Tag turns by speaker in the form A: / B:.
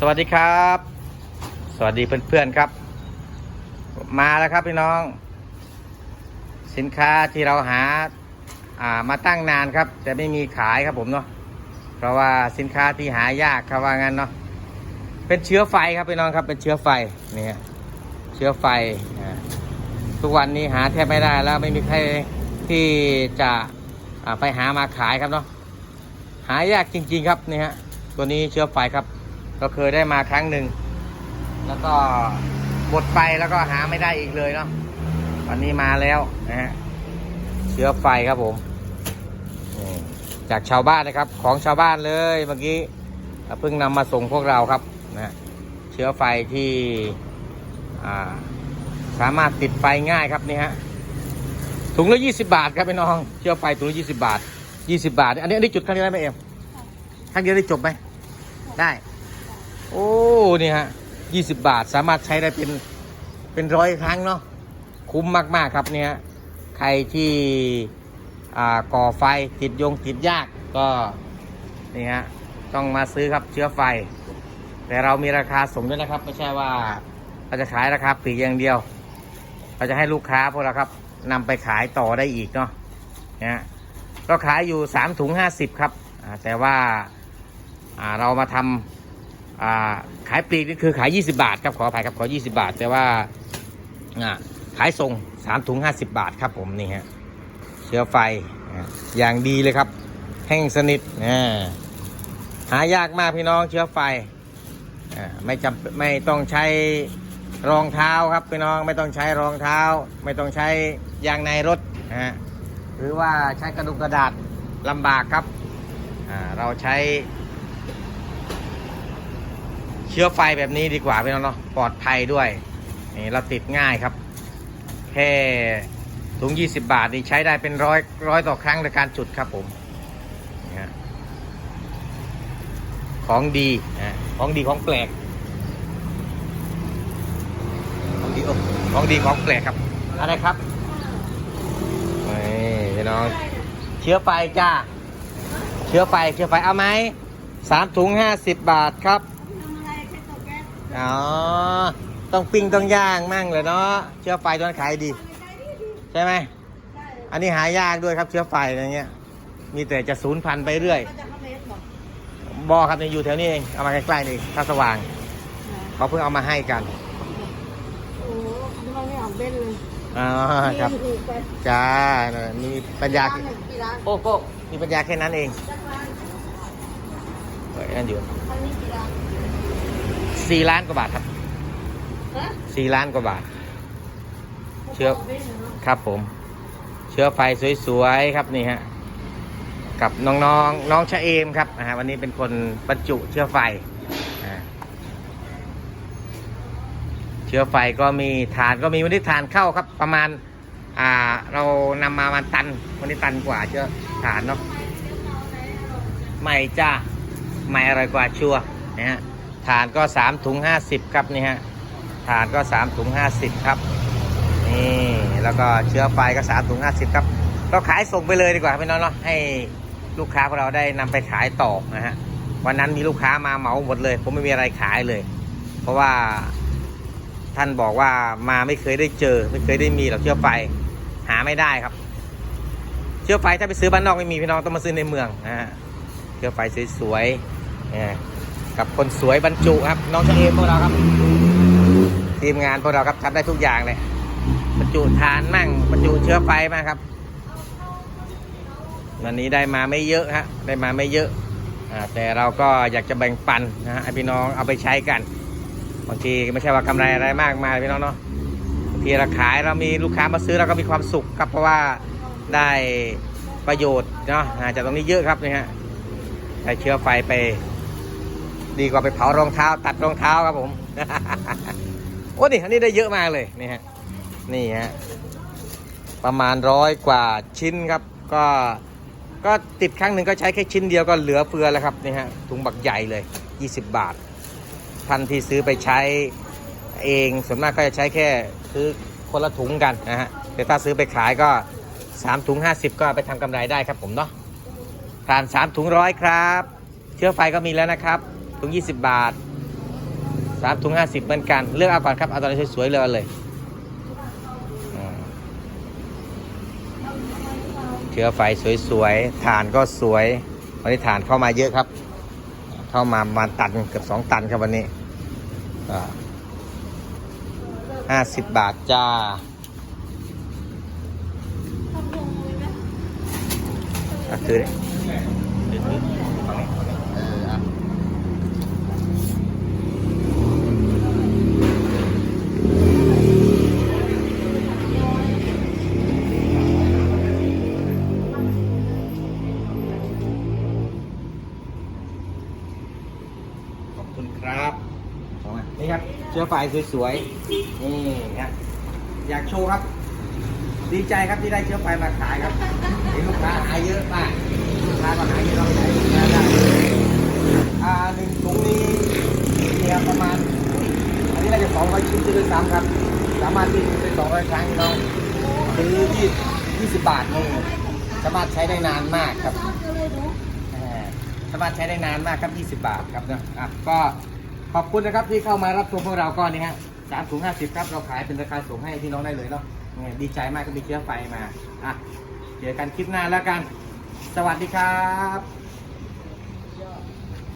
A: สวัสดีครับ สวัสดีเพื่อนๆครับ มาแล้วครับพี่น้อง สินค้าที่เราหาอ่ามาตั้งนานครับ แต่ไม่มีขายครับผมเนาะเพราะว่าสินค้าที่หายากครับว่างั้นเนาะเป็นเชื้อไฟครับพี่น้องครับ เป็นเชื้อไฟนี่ฮะเชื้อไฟทุกวันนี้หาแทบไม่ได้แล้วไม่มีใครที่จะไปหามาขายครับเนาะหายากจริง ๆ ครับนี่ฮะตัวนี้เชื้อไฟครับ เราเคยได้มาครั้งหนึ่ง แล้วก็หมดไปแล้วก็หาไม่ได้อีกเลยเนาะวันนี้มาแล้วนะฮะเชื้อไฟครับผมจากชาวบ้านนะครับ ของชาวบ้านเลยเมื่อกี้เพิ่งนำมาส่งพวกเราครับนะฮะเชื้อไฟที่สามารถติดไฟง่ายครับนี่ฮะถุงละ20บาทครับพี่น้อง เชื้อไฟถุงละ20บาท20บาท อันนี้อันนี้จุดครั้งเดียวได้ไหมเอ็มครั้งเดียวได้จบไหมได้ โอ้นี่ฮะยี่สิบบาทสามารถใช้ได้เป็นเป็นร้อยครั้งเนาะคุ้มมาก ๆ ครับเนี่ยใครที่อ่าก่อไฟติดยงติดยากก็นี่ฮะต้องมาซื้อครับเชื้อไฟ แต่เรามีราคาส่งด้วยนะครับ ไม่ใช่ว่าเราจะขายราคาปีกอย่างเดียว เราจะให้ลูกค้าพวกเราครับนำไปขายต่อได้อีกเนาะนะก็ขายอยู่สามถุงห้าสิบครับแต่ว่าอ่าเรามาทำ ขายปลีกนี่คือขาย 20 บาทครับขออภัยครับขอ 20 บาท แต่ว่าขายส่ง 3 ถุง 50 บาทครับผมนี่ฮะเชื้อไฟอย่างดีเลยครับ แห้งสนิทหายากมากพี่น้องเชื้อไฟอไม่จำไม่ต้องใช้รองเท้าครับพี่น้องไม่ต้องใช้รองเท้า ไม่ต้องใช้ยางในรถฮะหรือว่าใช้กระดุกกระดาษลำบากครับเราใช้ ชื้อไฟแบบนี้ดีกว่าพี่น้องเนาะปลอดภัยด้วยนี่เราติดง่ายครับ แค่ถุง 20 บาทนี่ใช้ได้เป็นร้อยร้อยต่อครั้งในการจุดครับผมของดีนะของดีของแปลก ของดีอของดีของแปลกครับ อะไรครับนี่พี่น้อง เชื้อไฟจ้า เชื้อไฟเชื้อไฟเอาไหมสามถุงห้าสิบบาทครับ อ๋อ ต้องปิ้งต้องย่างมั่งเลยเนาะ เชื้อไฟตัวนั้นขายดี ใช่ไหม อันนี้หายากด้วยครับเชื้อไฟอะไรเงี้ย มีแต่จะสูญพันธุ์ไปเรื่อย บอครับเนี่ยอยู่แถวนี้เอง เอามาใกล้ๆนี่ถ้าสว่าง เขาเพิ่งเอามาให้กัน
B: โอ้ทำไมไม่ออกเบ้นเลย
A: อ๋อครับ
B: ถูกไป
A: จ้าน่ะมีปัญญา
B: ร้านหนึ่งกี่ร้าน
A: โอ้โก้มีปัญญาแค่นั้นเอง
B: สักร้าน
A: เฮ้ยนั่นอยู่
B: อันนี้กี่ร้าน
A: สี่ล้านกว่าบาทครับ
B: ฮะ
A: สี่ล้านกว่าบาท เชื่อ
B: กบ้นเหรอ
A: ครับผม เชื้อไฟสวยๆครับนี่ฮะกับน้องๆน้องชะเอมครับนะฮะวันนี้เป็นคนบรรจุเชื้อไฟอ่าเชื้อไฟก็มีฐานก็มีวันนี้ฐานเข้าครับ ประมาณ อ่า เรานำมามันตันวันนี้ตันกว่าเชื้อฐานเนาะใหม่จ้าใหม่อร่อยกว่าชัวร์นะฮะ ฐานก็สามถุงห้าสิบครับนี่ฮะฐานก็สามถุงห้าสิบครับนี่แล้วก็เชื้อไฟก็สามถุงห้าสิบครับเราขายส่งไปเลยดีกว่าพี่น้องเนาะให้ลูกค้าของเราได้นำไปขายต่อนะฮะวันนั้นมีลูกค้ามาเหมาหมดเลย ผมไม่มีอะไรขายเลย เพราะว่าท่านบอกว่ามาไม่เคยได้เจอ ไม่เคยได้มีหรอกเชื้อไฟหาไม่ได้ครับ เชื้อไฟถ้าไปซื้อบ้านนอกไม่มีพี่น้องต้องมาซื้อในเมืองนะฮะเชื้อไฟสวยๆนี่ กับคนสวยบรรจุครับ น้องเอมพวกเราครับ ทีมงานพวกเราครับทำได้ทุกอย่างเลยบรรจุฐานมั่งบรรจุเชื้อไฟมาครับ วันนี้ได้มาไม่เยอะฮะได้มาไม่เยอะแต่เราก็อยากจะแบ่งปันนะฮะพี่น้องเอาไปใช้กันบางทีไม่ใช่ว่ากำไรอะไรมากมายพี่น้องเนาะบางทีเราขายเรามีลูกค้ามาซื้อเราก็มีความสุขครับเพราะว่าได้ประโยชน์เนาะอาจากตรงนี้เยอะครับนี่ฮะได้เชื้อไฟไป ดีกว่าไปเผารองเท้า ตัดรองเท้าครับผม โอ้นี่อันนี้ได้เยอะมากเลยนี่ฮะนี่ฮะประมาณร้อยกว่าชิ้นครับ ก็ก็ติดครั้งหนึ่งก็ใช้แค่ชิ้นเดียวก็เหลือเฟือแล้วครับนี่ฮะถุงบักใหญ่เลย 20 บาทท่านที่ซื้อไปใช้เองส่วนมากก็จะใช้แค่ซื้อคนละถุงกันนะฮะแต่ถ้าซื้อไปขายก็ 3 ถุง 50 ก็ไปทำกำไรได้ครับผมเนาะทาน 3 ถุงร้อยครับ เชื้อไฟก็มีแล้วนะครับ ถุง 20 บาทสามถุงห้าสิบเหมือนกัน เลือกเอาก่อนครับ เอาตอนนี้สวยๆเลือกเอาเลยเชื้อไฟสวยๆ ฐานก็สวย วันนี้ฐานเข้ามาเยอะครับ เข้ามามาตันเกือบสองตันครับวันนี้ห้าสิบบาทจ้า
B: ทำวงเลยไหม
A: อ่ เชื้อไฟสวยๆ นี่ครับอยากโชว์ครับ ดีใจครับที่ได้เชื้อไฟมาขายครับเห็นลูกค้าหายเยอะมากลูกค้าก็หายเยอะเราขายลูกค้าได้อ่าหนึ่งถุงนี้เนี่ยประมาณ อันนี้น่าจะสองร้อยชิ้นจะด้วยซ้ำครับ สามารถที่จะเป็นสองร้อยครั้งพี่น้องซื้อยี่ยี่สิบบาทนี่สามารถใช้ได้นานมากครับสามารถใช้ได้นานมากครับ 20 บาทครับเนาะอะก็ ขอบคุณนะครับที่เข้ามารับชมพวกเราก็นี่ฮะสามถุงห้าสิบครับเราขายเป็นราคาส่งให้พี่น้องได้เลยเนาะเนี่ยดีใจมากก็มีเชื้อไฟมาอะเจอกันคลิปหน้าแล้วกัน สวัสดีครับ